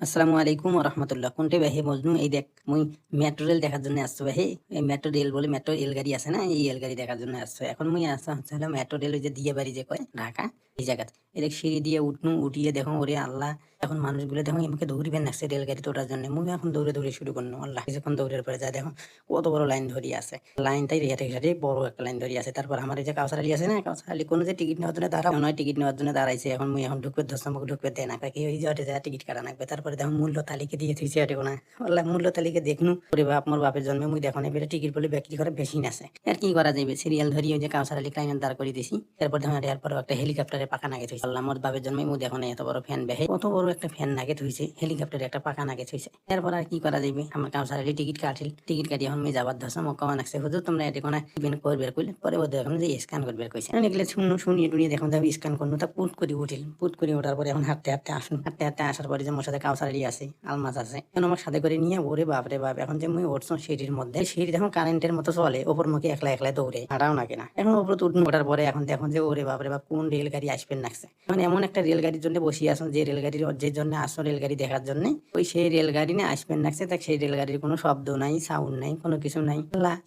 আসসালামু আলাইকুম রহমতুল্লাহ কোনটা ভাই? মজনু, এই দেখ, মুই মেট্রো রেল দেখার জন্য আসছো ভাই। এই মেট্রো রেল বলে মেট্রো রেল গাড়ি আছে না? এই রেল গাড়ি দেখার জন্য আসছো। এখন মুই আসা হচ্ছে হলো মেট্রো রেল ওই যে দিয়ে বাড়ি যে কয়, ঢাকা, এই জায়গাতে। এই সিঁড়ি দিয়ে উঠনু, উঠিয়ে দেখো ওরে আল্লাহ, এখন মানুষগুলো দেখো আমাকে দৌড়িবেন নাকছে রেলগাড়ি তোটার জন্য। মুই এখন দৌড়ে দৌড়ে শুরু করল আল্লাহ কিছুক্ষণ দৌড়ের পরে যা দেখো কত বড় লাইন ধরি আছে। লাইনটাই রেহাটে ঘাটে বড় একটা লাইন ধরি আছে। তারপর আমার যে কাউসার আলী আছে না, কাউসার আলী, কোনো যে টিকিট নেওয়ার জন্য দাঁড়া নয় টিকিট নেওয়ার জন্য দাঁড়াইছে, এখন মুই এখন ঢুকবে, দশ নম্বর ঢুকবে দেয় না কি ওই যে যা টিকিট কাটা লাগবে। তারপরে দেখো মূল্য তালিকা দিয়ে থুইছে এটা না আল্লাহ, মূল্য তালিকা দেখনু, ওরে বাপ, মোর বাপের জন্মে মুই দেখো না টিকিট বলে বিক্রি করে বেশি নাছে আর কি করা যাবে সিরিয়াল ধরিয়ে ওই যে কাউসার আলী লাইনের দাঁড় করে দিছি। তারপর দেখো এরপর একটা হেলিকপ্টারে পাকা নাগে থুইছে। আল্লাহ মোর বাপের জন্মে মুই দেখো এত বড় ফ্যান বেহে। কত বড় একটা ফ্যান নাগে থুইছে হেলিকপ্টারে একটা পাকা নাগে থুইছে এরপর আর কি করা যাবে আমার কাউসার আলী টিকিট কাটিল। টিকিট কাটি এখন মুই যাবার ধসা মোক কমান আছে হুজুর, তোমরা এটি কোনো ইভেন্ট করবে কইলে, পরে বোধ এখন যে স্ক্যান করবে কইছে। আমি এগুলো শুনো, শুনিয়ে টুনিয়ে দেখুন যাবে স্ক্যান করব তা পুট করে উঠিল। পুট করে ওঠার পরে এখন হাঁটতে হাঁটতে আসুন। হাঁটতে হাঁটতে আসার পরে যে মোর সাথে কাউসার আলী আছে আলমাস আছে, এখন আমার সাথে করে নিয়ে ওরে বাপরে বাপ, এখন যে মুই উঠছো সিঁড়ির মধ্যে সিঁড়ি দেখুন কারেন্টের মতো চলে, ওপর মুখে একলা একলা দৌড়ে। হাঁটাও না। কেনা এখন ওপর উঠুন ওঠার পরে এখন দেখুন যে ওরে বাপরে বাপ, কোন রেলগাড়ি আসবেন নাকছে মানে এমন একটা রেলগাড়ির জন্য বসে আসুন, যে রেলগাড়ির যে জন্য আসো রেলগাড়ি দেখার জন্য। ওই সেই রেলগাড়ি না আসবেন নাকছে তাক সেই রেলগাড়ির কোনো শব্দ নাই সাউন্ড নাই, কোনো কিছু নাই।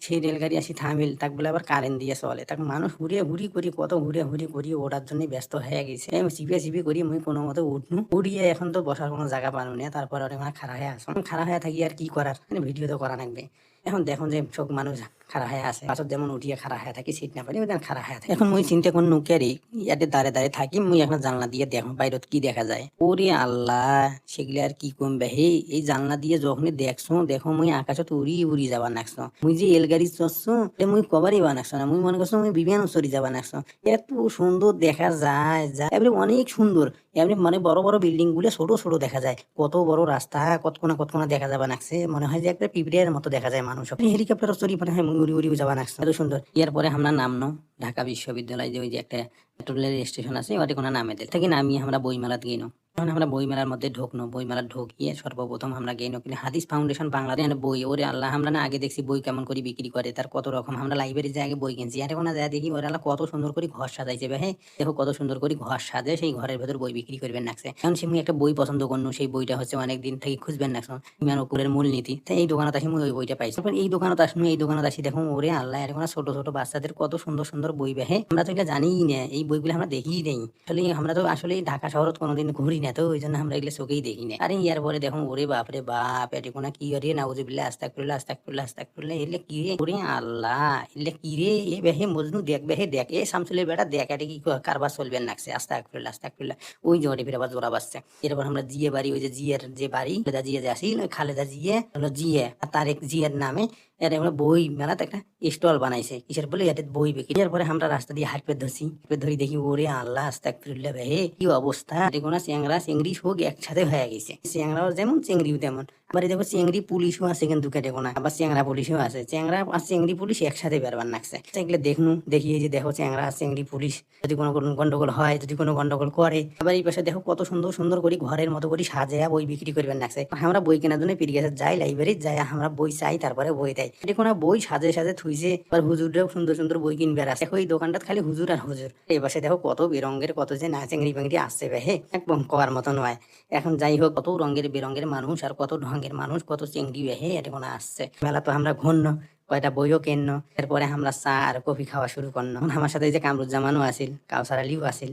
সেই রেলগাড়ি আসি থামিল, তাক বলে আবার কারেন্ট দিয়ে চলে। তাক মানুষ ঘুরে ঘুরি করি, কত ঘুরে ঘুরি করি, ওঠার জন্য ব্যস্ত হয়ে গেছে। চিপে চিপে করি, মুই কোনো মতো উঠনু। উড়িয়ে এখন তো বসার কোনো জায়গা পানো না তারপর মানে খারাপ হয়ে আসো খারাপ হয়ে থাকি আর কি করার? মানে ভিডিও তো করা লাগবে। এখন দেখুন যে সব মানুষ খারাপ হয়ে আছে। পাশত যেমন উঠিয়ে খারাপ হয়ে থাকি সিট না পারি ওদের খারাপ হয়ে থাকে। এখন মুই চিন্তা কোন নুকেরি ইয়াতে দাঁড়ে দাঁড়ে থাকি, মুই এখন জানলা দিয়ে দেখো বাইরত কি দেখা যায়। ওরে আল্লাহ, সেগুলি আর কি কমবে হে এই জানলা দিয়ে যখনই দেখছ, দেখো মুই আকাশত উড়ি উড়ি যাবা নাকছো। মুই যে এলগাড়ি চড়ছো মুই কবারই বানাকছো না। মুই মনে করছ মুই বিমান চড়ি যাবা নাকছো। এত সুন্দর দেখা যায় যা এবারে অনেক সুন্দর। এমনি মানে বড় বড় বিল্ডিংগুলো ছোট ছোট দেখা যায়। কত বড় রাস্তা কতক্ষণা কতক্ষণা দেখা যাবা নাকছে। মনে হয় যে একটা পিঁপড়ের মতো দেখা যায় মানুষ। হেলিকপ্টার চড়ি মনে হয়, উড়ি উড়ি যাবা নাকছে এত সুন্দর। পরে আমরা নামনো। ঢাকা বিশ্ববিদ্যালয় যে ওই যে একটা পেট্রোলের রেলের স্টেশন আছে, ওটা কোনো নামে দিল থেকে নামিয়ে আমরা বইমেলাতে গেলাম তখন আমরা বইমেলার মধ্যে ঢুকনো। বইমেলা ঢুকিয়ে সর্বপ্রথম আমরা গেইনো কিন্তু হাদিস ফাউন্ডেশন বাংলাদেশ বই। ওরে আল্লাহ, আমরা না আগে দেখছি বই কেমন করে বিক্রি করে, তার কত রকম। আমরা লাইব্রেরি আগে বই কিনছি। আর এখন যা দেখি, ওরা আল্লাহ, কত সুন্দর করে ঘর সাজাইছে ভাই দেখো কত সুন্দর করে ঘর সাজে, সেই ঘরের ভেতর বই বিক্রি করবেন নাকছে। এখন সে একটা বই পছন্দ করনো, সেই বইটা হচ্ছে অনেক দিন থেকে খুঁজবেন নাকছো ইমান অকুরের মূলনীতি। তাই এই দোকানত আসি ওই বইটা পাইছি। তারপর এই দোকানত আসুন এই দোকানত আসি, দেখো, ওরে আল্লাহ এরকম ছোট ছোট বাচ্চাদের কত সুন্দর সুন্দর বই বেহে আমরা তো এটা জানিই না, এই বইগুলো আমরা দেখিই নেই। আসলে আমরা তো আসলে ঢাকা শহরত কোনোদিন ঘুরি না, তো ওই জন্য আমরা এগুলো চোখেই দেখি না। আরে ইয়ার পরে দেখো ওরে বাপরে বাপ, এটি কোনা কি রে নাউজুবিল্লাহ আস্তাক করলে আস্তাক করলে আস্তাক করলে এলে কি রে? ওরে আল্লাহ এলে কি রে? এ বেহে মজনু দেখ, বেহে দেখ। এ শামসুলের বেটা দেখ, এটা কি কারবার চলবে নাকছে। আস্তাক করলে আস্তাক করলে ওই জোরে ফিরে আবার জোড়া বাজছে। এরপর আমরা জিয়ে বাড়ি, ওই যে জিয়ের যে বাড়ি, খালেদা জিয়ে যে আসি খালেদা জিয়ে, হলো জিয়ে, আর তার এক জিয়ের নামে এটা আমরা বই মেলাতে একটা স্টল বানাইছে। কিসের বলে? এটা বই বিক্রি। এরপরে আমরা রাস্তা দিয়ে হাঁটপে ধরছি। হাঁটপে ধরি দেখি, ওরে আল্লাহ আস্তাক ফিরলে ভাই কি অবস্থা? দেখো না চেংরা চিংড়ি হোক একসাথে হয়ে গেছে। চেংরাও যেমন চিংড়িও তেমন। আবার দেখো চিংড়ি পুলিশও আছে কিন্তু কেটে কোনা আবার চেংরা পুলিশও আছে। চেংরা আর চিংড়ি পুলিশ একসাথে বেরবার নাকছে। এগুলো দেখনু, দেখি যে দেখো চেংরা আর চিংড়ি পুলিশ, যদি কোনো কোনো গন্ডগোল হয়, যদি কোনো গন্ডগোল করে। আবার এই পাশে দেখো কত সুন্দর সুন্দর করে ঘরের মতো করে সাজায়া বই বিক্রি করবেন নাকছে। আমরা বই কেনার জন্য পেরিয়ে গেছে, যাই লাইব্রেরি যাই, আমরা বই চাই, তারপরে বই দেয়। এটি কোনো বই সাজে সাজে থুইছে, আবার হুজুররাও সুন্দর সুন্দর বই কিনবে আছে দেখো এই দোকানটাত খালি হুজুর আর হুজুর। এই পাশে দেখো কত বেরঙ্গের, কত যে না চিংড়ি ফেংড়ি আসছে হে। একদম কবার মতো নয়। এখন যাই হোক, কত রঙের বেরঙ্গের মানুষ আর কত ঢঙ্গের মানুষ, কত চিংড়ি বেহে মনে আসছে। মেলা তো আমরা ঘন্য কয়টা বইও কেন এরপরে আমরা চা আর কফি খাওয়া শুরু করলাম আমার সাথে যে কামরুজ্জামানও আসিল কাউসার আলিও আসিল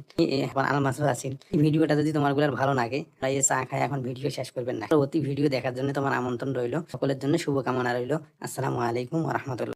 আলমাসও আসিল ভিডিওটা যদি তোমারগুলার ভালো লাগে এই চা খায়, এখন ভিডিও শেষ করবেন না। পরবর্তী ভিডিও দেখার জন্য তোমার আমন্ত্রণ রইল। সকলের জন্য শুভকামনা রইল। আসসালামু আলাইকুম রহমতুল্লাহ।